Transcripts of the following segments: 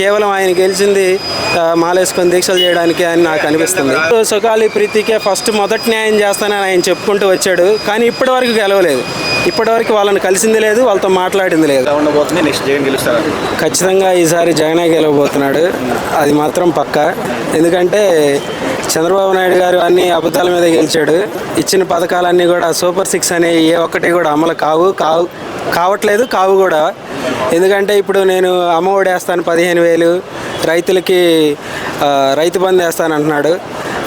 కేవలం ఆయన గెలిచింది మాలేసుకొని దీక్షలు చేయడానికి అని నాకు అనిపిస్తుంది. సుఖాలి ప్రీతికే ఫస్ట్ మొదటి న్యాయం చేస్తానని ఆయన చెప్పుకుంటూ వచ్చాడు కానీ ఇప్పటి వరకు గెలవలేదు. ఇప్పటి వరకు వాళ్ళని కలిసింది లేదు వాళ్ళతో మాట్లాడింది లేదు. ఖచ్చితంగా ఈసారి జగనే గెలవబోతున్నాడు. అది మాత్రం పక్క. ఎందుకంటే చంద్రబాబు నాయుడు గారు అన్ని అబద్ధాల మీద గెలిచాడు. ఇచ్చిన పథకాలన్నీ కూడా సూపర్ సిక్స్ అనే ఏ ఒక్కటి కూడా అమలు కావు కావు కావట్లేదు కావు కూడా. ఎందుకంటే ఇప్పుడు నేను అమ్మ ఒడి వేస్తాను పదిహేను వేలు రైతులకి రైతు బంద్ వేస్తాను అంటున్నాడు.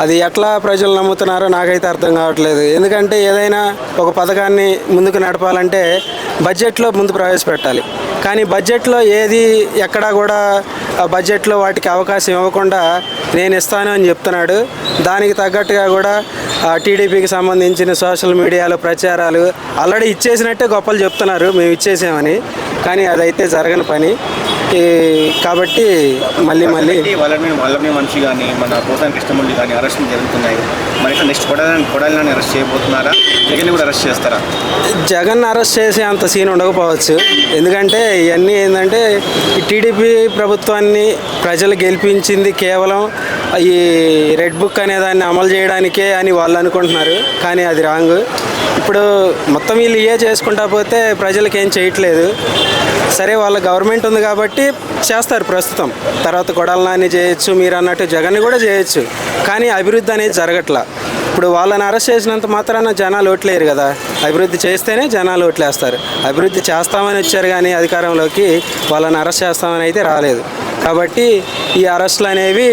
అది ఎట్లా ప్రజలు నమ్ముతున్నారో నాకైతే అర్థం కావట్లేదు. ఎందుకంటే ఏదైనా ఒక పథకాన్ని ముందుకు నడపాలంటే బడ్జెట్లో ముందు ప్రవేశపెట్టాలి. కానీ బడ్జెట్లో ఏది ఎక్కడా కూడా బడ్జెట్లో వాటికి అవకాశం ఇవ్వకుండా నేను ఇస్తాను అని చెప్తున్నాడు. దానికి తగ్గట్టుగా కూడా టీడీపీకి సంబంధించిన సోషల్ మీడియాలో ప్రచారాలు ఆల్రెడీ ఇచ్చేసినట్టే గొప్పలు చెప్తున్నారు మేము ఇచ్చేసామని. కానీ అదైతే జరగని పని. ఈ కాబట్టి మళ్ళీ మళ్ళీ. వాళ్ళని వాళ్ళని మనిషి కానీ మన పోసాని కృష్ణమూర్తి కానీ అరెస్టులు జరుగుతున్నాయి. మరి నెక్స్ట్ కొడాలని కొడాలని అరెస్ట్ చేయబోతున్నారా? జగన్ కూడా అరెస్ట్ చేస్తారా? జగన్ అరెస్ట్ చేసే అంత సీన్ ఉండకపోవచ్చు. ఎందుకంటే ఇవన్నీ ఏంటంటే ఈ టీడీపీ ప్రభుత్వాన్ని ప్రజలు గెలిపించింది కేవలం ఈ రెడ్ బుక్ అనే దాన్ని అమలు చేయడానికే అని వాళ్ళు అనుకుంటున్నారు. కానీ అది రాంగ్. ఇప్పుడు మొత్తం వీళ్ళు ఏ చేసుకుంటా పోతే ప్రజలకి ఏం చేయట్లేదు. సరే వాళ్ళ గవర్నమెంట్ ఉంది కాబట్టి చేస్తారు ప్రస్తుతం. తర్వాత కొడాలని చేయొచ్చు మీరు అన్నట్టు జగన్ కూడా చేయొచ్చు. కానీ అభివృద్ధి అనేది జరగట్లా. ఇప్పుడు వాళ్ళని అరెస్ట్ చేసినంత మాత్రాన జనాలు ఓట్లేరు కదా. అభివృద్ధి చేస్తేనే జనాలు ఓట్లేస్తారు. అభివృద్ధి చేస్తామని వచ్చారు కానీ అధికారంలోకి వాళ్ళని అరెస్ట్ చేస్తామని అయితే రాలేదు. కాబట్టి ఈ అరెస్టులు అనేవి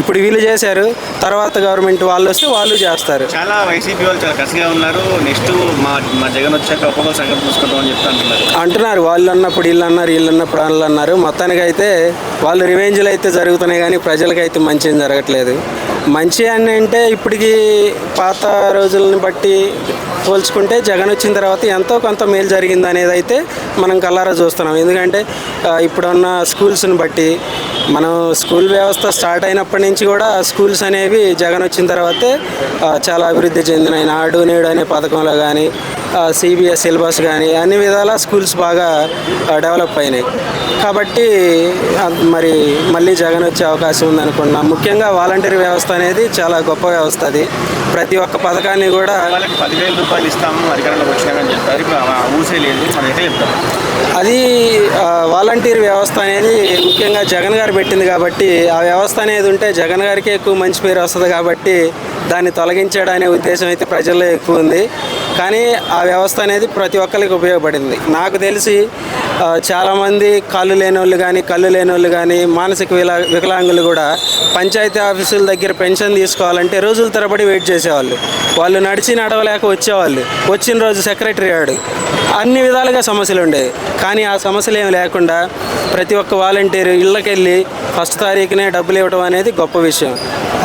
ఇప్పుడు వీళ్ళు చేశారు తర్వాత గవర్నమెంట్ వాళ్ళు వస్తే వాళ్ళు చేస్తారు. చాలా వైసీపీ వాళ్ళు చాలా కసిగా ఉన్నారు. నెక్స్ట్ మా మా జగన్ వచ్చాక ఒక్కొక్క సంగతి చూసుకుంటాం అని చెప్తా అంటున్నారు. అంటున్నారు. వాళ్ళు అన్నప్పుడు వీళ్ళు అన్నారు వీళ్ళు అన్నప్పుడు వాళ్ళు అన్నారు. మొత్తానికి అయితే వాళ్ళు రివెంజ్లు అయితే జరుగుతున్నాయి కానీ ప్రజలకైతే మంచి జరగట్లేదు. మంచి అని అంటే ఇప్పటికి పాత రోజులను బట్టి పోల్చుకుంటే జగన్ వచ్చిన తర్వాత ఎంతో కొంత మేలు జరిగింది అనేది అయితే మనం కల్లారా చూస్తున్నాం. ఎందుకంటే ఇప్పుడున్న స్కూల్స్ని బట్టి మనం స్కూల్ వ్యవస్థ స్టార్ట్ అయినప్పటి నుంచి కూడా స్కూల్స్ అనేవి జగన్ వచ్చిన తర్వాతే చాలా అభివృద్ధి చెందినాయి నాడు నేడు అనే పథకంలో కానీ సిబిఎస్ సిలబస్ కానీ అన్ని విధాల స్కూల్స్ బాగా డెవలప్ అయినాయి. కాబట్టి మరి మళ్ళీ జగన్ వచ్చే అవకాశం ఉంది అనుకుంటున్నాం ముఖ్యంగా వాలంటీర్ వ్యవస్థ అనేది చాలా గొప్ప వ్యవస్థ అది. ప్రతి ఒక్క పథకాన్ని కూడా పదివేల రూపాయలు ఇస్తాము అధికారంలోకి వచ్చినామని చెప్పారు అది వాలంటీర్ వ్యవస్థ అనేది ముఖ్యంగా జగన్ గారు పెట్టింది కాబట్టి ఆ వ్యవస్థ అనేది ఉంటే జగన్ గారికి ఎక్కువ మంచి పేరు వస్తుంది కాబట్టి దాన్ని తొలగించడనే అనే ఉద్దేశం అయితే ప్రజల్లో ఎక్కువ ఉంది. కానీ ఆ వ్యవస్థ అనేది ప్రతి ఒక్కరికి ఉపయోగపడింది. నాకు తెలిసి చాలామంది కాళ్ళు లేని వాళ్ళు కానీ కళ్ళు లేని వాళ్ళు కానీ మానసిక విలా వికలాంగులు కూడా పంచాయతీ ఆఫీసుల దగ్గర పెన్షన్ తీసుకోవాలంటే రోజుల తరబడి వెయిట్ చేసేవాళ్ళు. వాళ్ళు నడిచి నడవలేక వచ్చేవాళ్ళు. వచ్చిన రోజు సెక్రటరీ ఆడు అన్ని విధాలుగా సమస్యలు ఉండేవి. కానీ ఆ సమస్యలు ఏమి లేకుండా ప్రతి ఒక్క వాలంటీర్ ఇళ్ళకెళ్ళి ఫస్ట్ తారీఖునే డబ్బులు ఇవ్వడం అనేది గొప్ప విషయం.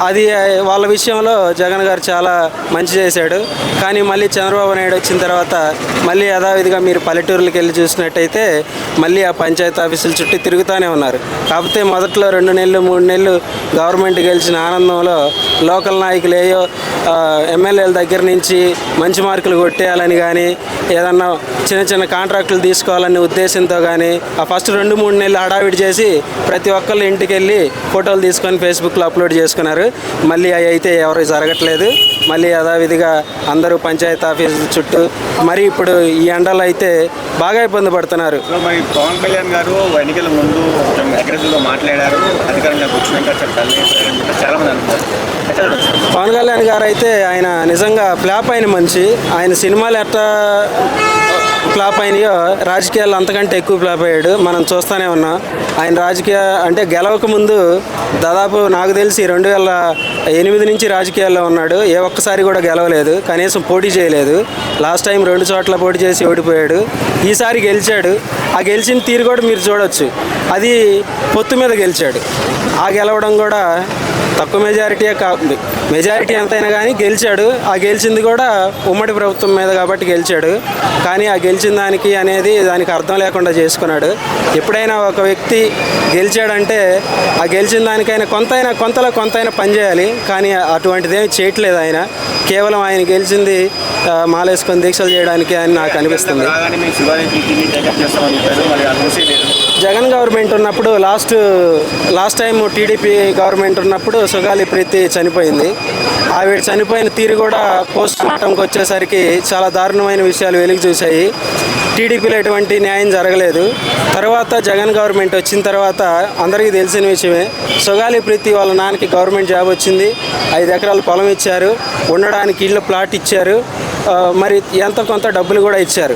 అది వాళ్ళ విషయంలో జగన్ గారు చాలా మంచి చేశాడు. కానీ మళ్ళీ చంద్రబాబు నాయుడు వచ్చిన తర్వాత మళ్ళీ యథావిధిగా మీరు పల్లెటూర్లకు వెళ్ళి చూసినట్టయితే మళ్ళీ ఆ పంచాయతీ ఆఫీసుల చుట్టూ తిరుగుతూనే ఉన్నారు. కాకపోతే మొదట్లో రెండు నెలలు మూడు నెలలు గవర్నమెంట్ గెలిచిన ఆనందంలో లోకల్ నాయకులు ఏయో ఎమ్మెల్యేల దగ్గర నుంచి మంచి మార్కులు కొట్టేయాలని కానీ ఏదన్నా చిన్న చిన్న కాంట్రాక్టులు తీసుకోవాలనే ఉద్దేశంతో కానీ ఆ ఫస్ట్ రెండు మూడు నెలలు హడావిడి చేసి ప్రతి ఒక్కళ్ళు ఇంటికి వెళ్ళి ఫోటోలు తీసుకొని ఫేస్బుక్లో అప్లోడ్ చేసుకున్నారు. మళ్ళీ అవి అయితే ఎవరు జరగట్లేదు. మళ్ళీ యథావిధిగా అందరూ పంచాయతీ ఆఫీసుల చుట్టూ మరి ఇప్పుడు ఈ ఎండలు అయితే బాగా ఇబ్బంది పడుతున్నారు. పవన్ కళ్యాణ్ గారు ఎన్నికల ముందు కొంచెం అగ్రెసివ్గా మాట్లాడారు. అధికారంలోకి వచ్చినాక చాలా మంది? పవన్ కళ్యాణ్ గారు అయితే ఆయన నిజంగా ఫ్లాప్ అయిన మనిషి. ఆయన సినిమాలు ఎట్లా ఫ్లాప్ అయినాయో. రాజకీయాలు అంతకంటే ఎక్కువ ఫ్లాప్ అయ్యాడు. మనం చూస్తూనే ఉన్నాం. ఆయన రాజకీయ అంటే గెలవక ముందు దాదాపు నాకు తెలిసి రెండు వేల ఎనిమిది నుంచి రాజకీయాల్లో ఉన్నాడు. ఏ ఒక్కసారి కూడా గెలవలేదు. కనీసం పోటీ చేయలేదు. లాస్ట్ టైం రెండు చోట్ల పోటీ చేసి ఓడిపోయాడు. ఈసారి గెలిచాడు. ఆ గెలిచిన తీరు కూడా మీరు చూడొచ్చు. అది పొత్తు మీద గెలిచాడు. ఆ గెలవడం కూడా తక్కువ మెజారిటీయే కా మెజారిటీ ఎంతైనా కానీ గెలిచాడు. ఆ గెలిచింది కూడా ఉమ్మడి ప్రభుత్వం మీద కాబట్టి గెలిచాడు. కానీ ఆ గెలిచిన దానికి అనేది దానికి అర్థం లేకుండా చేసుకున్నాడు. ఎప్పుడైనా ఒక వ్యక్తి గెలిచాడంటే ఆ గెలిచిన దానికైనా కొంతైనా కొంతలో కొంతైనా పనిచేయాలి కానీ అటువంటిది చేయట్లేదు ఆయన. కేవలం ఆయన గెలిచింది మాలేసుకొని దీక్షలు చేయడానికి అని నాకు అనిపిస్తుంది. జగన్ గవర్నమెంట్ ఉన్నప్పుడు last last time TDP government ఉన్నప్పుడు సుగాలి ప్రీతి చనిపోయింది. ఆవిడ చనిపోయిన తీరు కూడా పోస్ట్ మార్టంకి వచ్చేసరికి చాలా దారుణమైన విషయాలు వెలుగు చూశాయి. టీడీపీలో ఎటువంటి న్యాయం జరగలేదు. తర్వాత జగన్ గవర్నమెంట్ వచ్చిన తర్వాత అందరికీ తెలిసిన విషయమే. సుగాలి ప్రీతి వాళ్ళ నాన్నకి గవర్నమెంట్ జాబ్ వచ్చింది. ఐదు ఎకరాల పొలం ఇచ్చారు. ఉండడానికి ఇల్లు ప్లాట్ ఇచ్చారు. మరి ఎంత కొంత డబ్బులు కూడా ఇచ్చారు.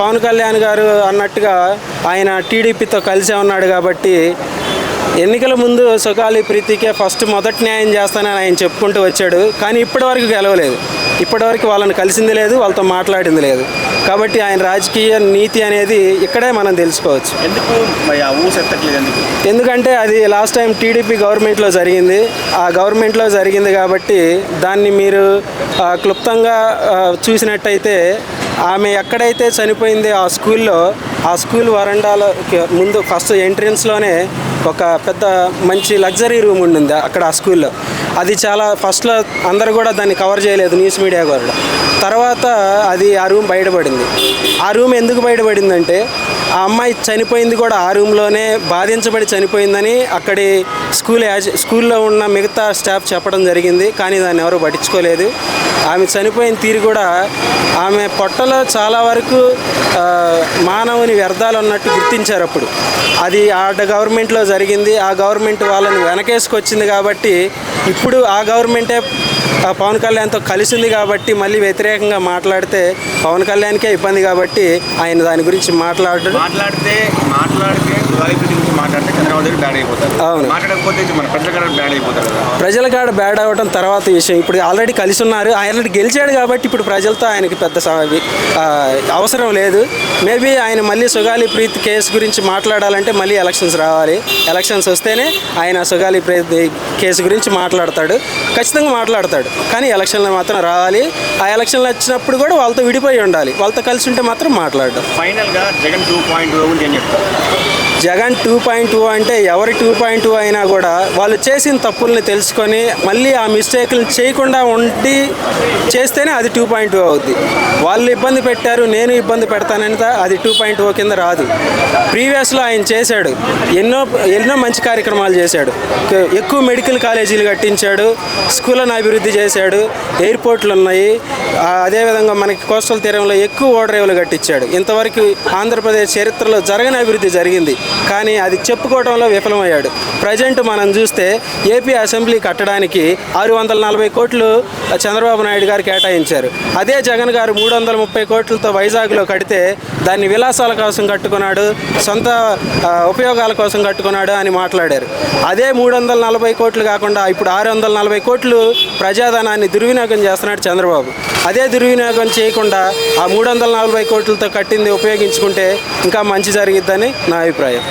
పవన్ కళ్యాణ్ గారు అన్నట్టుగా ఆయన టీడీపీతో కలిసే ఉన్నాడు కాబట్టి ఎన్నికల ముందు సుగాలి ప్రీతికే ఫస్ట్ మొదటి న్యాయం చేస్తానని ఆయన చెప్పుకుంటూ వచ్చాడు. కానీ ఇప్పటివరకు గెలవలేదు. ఇప్పటివరకు వాళ్ళని కలిసింది లేదు వాళ్ళతో మాట్లాడింది లేదు. కాబట్టి ఆయన రాజకీయ నీతి అనేది ఇక్కడే మనం తెలుసుకోవచ్చు. ఎందుకు ఎందుకంటే అది లాస్ట్ టైం టీడీపీ గవర్నమెంట్లో జరిగింది. ఆ గవర్నమెంట్లో జరిగింది కాబట్టి దాన్ని మీరు క్లుప్తంగా చూసినట్టయితే ఆమె ఎక్కడైతే చనిపోయిందో ఆ స్కూల్లో ఆ స్కూల్ వరండాలో ముందు ఫస్ట్ ఎంట్రన్స్లోనే ఒక పెద్ద మంచి లగ్జరీ రూమ్ ఉండింది అక్కడ ఆ స్కూల్లో. అది చాలా ఫస్ట్లో అందరు కూడా దాన్ని కవర్ చేయలేదు న్యూస్ మీడియా కూడా తర్వాత అది ఆ రూమ్ బయటపడింది. ఆ రూమ్ ఎందుకు బయటపడిందంటే ఆ అమ్మాయి చనిపోయింది కూడా ఆ రూమ్లోనే బాధించబడి చనిపోయిందని అక్కడి స్కూల్ యాజ్ స్కూల్లో ఉన్న మిగతా స్టాఫ్ చెప్పడం జరిగింది కానీ దాన్ని ఎవరు పట్టించుకోలేదు. ఆమె చనిపోయిన తీరు కూడా ఆమె పొట్టలో చాలా వరకు మానవుని వ్యర్థాలు ఉన్నట్టు గుర్తించారు అప్పుడు. అది ఆ గవర్నమెంట్లో జరిగింది ఆ గవర్నమెంట్ వాళ్ళని వెనకేసుకొచ్చింది కాబట్టి ఇప్పుడు ఆ గవర్నమెంటే పవన్ కళ్యాణ్తో కలిసింది కాబట్టి మళ్ళీ వ్యతిరేకంగా మాట్లాడితే పవన్ కళ్యాణ్కే ఇబ్బంది కాబట్టి ఆయన దాని గురించి మాట్లాడడం. మాట్లాడితే మాట్లాడితే గురించి మాట్లాడితే చంద్రబాబు గారు బ్యాడ్ అయిపోతారు. మాట్లాడకపోతే మన ప్రజల గారు బ్యాడ్ అయిపోతారు కదా. ప్రజల కాడ బ్యాడ్ అవ్వడం తర్వాత విషయం. ఇప్పుడు ఆల్రెడీ కలిసి ఉన్నారు. ఆల్రెడీ గెలిచాడు కాబట్టి ఇప్పుడు ప్రజలతో ఆయనకి పెద్ద అవసరం లేదు. మేబీ ఆయన మళ్ళీ సుగాలి ప్రీత్ కేసు గురించి మాట్లాడాలంటే మళ్ళీ ఎలక్షన్స్ రావాలి. ఎలక్షన్స్ వస్తేనే ఆయన సుగాలి ప్రీత్ కేసు గురించి మాట్లాడతాడు. ఖచ్చితంగా మాట్లాడతాడు. కానీ ఎలక్షన్లో మాత్రం రావాలి. ఆ ఎలక్షన్లు వచ్చినప్పుడు కూడా వాళ్ళతో విడిపోయి ఉండాలి. వాళ్ళతో కలిసి ఉంటే మాత్రం మాట్లాడడం. ఫైనల్గా జగన్ టూ పాయింట్ గురించి ఏం చెప్తారు జగన్ టూ పాయింట్ టూ అంటే ఎవరి టూ పాయింట్ టూ అయినా కూడా వాళ్ళు చేసిన తప్పుల్ని తెలుసుకొని మళ్ళీ ఆ మిస్టేక్లు చేయకుండా ఉండి చేస్తేనే అది టూ పాయింట్ టూ అవుద్ది. వాళ్ళు ఇబ్బంది పెట్టారు నేను ఇబ్బంది పెడతానని అది టూ పాయింట్ టూ కింద రాదు. ప్రీవియస్లో ఆయన చేశాడు. ఎన్నో ఎన్నో మంచి కార్యక్రమాలు చేశాడు. ఎక్కువ మెడికల్ కాలేజీలు కట్టించాడు స్కూళ్ళను అభివృద్ధి చేశాడు ఎయిర్పోర్ట్లు ఉన్నాయి. అదేవిధంగా మనకి కోస్టల్ తీరంలో ఎక్కువ ఓడరేవులు కట్టించాడు. ఇంతవరకు ఆంధ్రప్రదేశ్ చరిత్రలో జరగని అభివృద్ధి జరిగింది. కానీ అది చెప్పుకోవడంలో విఫలమయ్యాడు. ప్రజెంట్ మనం చూస్తే ఏపీ అసెంబ్లీ కట్టడానికి ఆరు వందల నలభై కోట్లు చంద్రబాబు నాయుడు గారు కేటాయించారు. అదే జగన్ గారు మూడు వందల ముప్పై కోట్లతో వైజాగ్లో కడితే దాన్ని విలాసాల కోసం కట్టుకున్నాడు సొంత ఉపయోగాల కోసం కట్టుకున్నాడు అని మాట్లాడారు. అదే మూడు వందల నలభై కోట్లు కాకుండా ఇప్పుడు ఆరు వందల నలభై కోట్లు ప్రజాధనాన్ని దుర్వినియోగం చేస్తున్నాడు చంద్రబాబు. అదే దుర్వినియోగం చేయకుండా ఆ మూడు వందల నలభై కోట్లతో కట్టింది ఉపయోగించుకుంటే ఇంకా మంచి జరిగిద్దని నా అభిప్రాయం.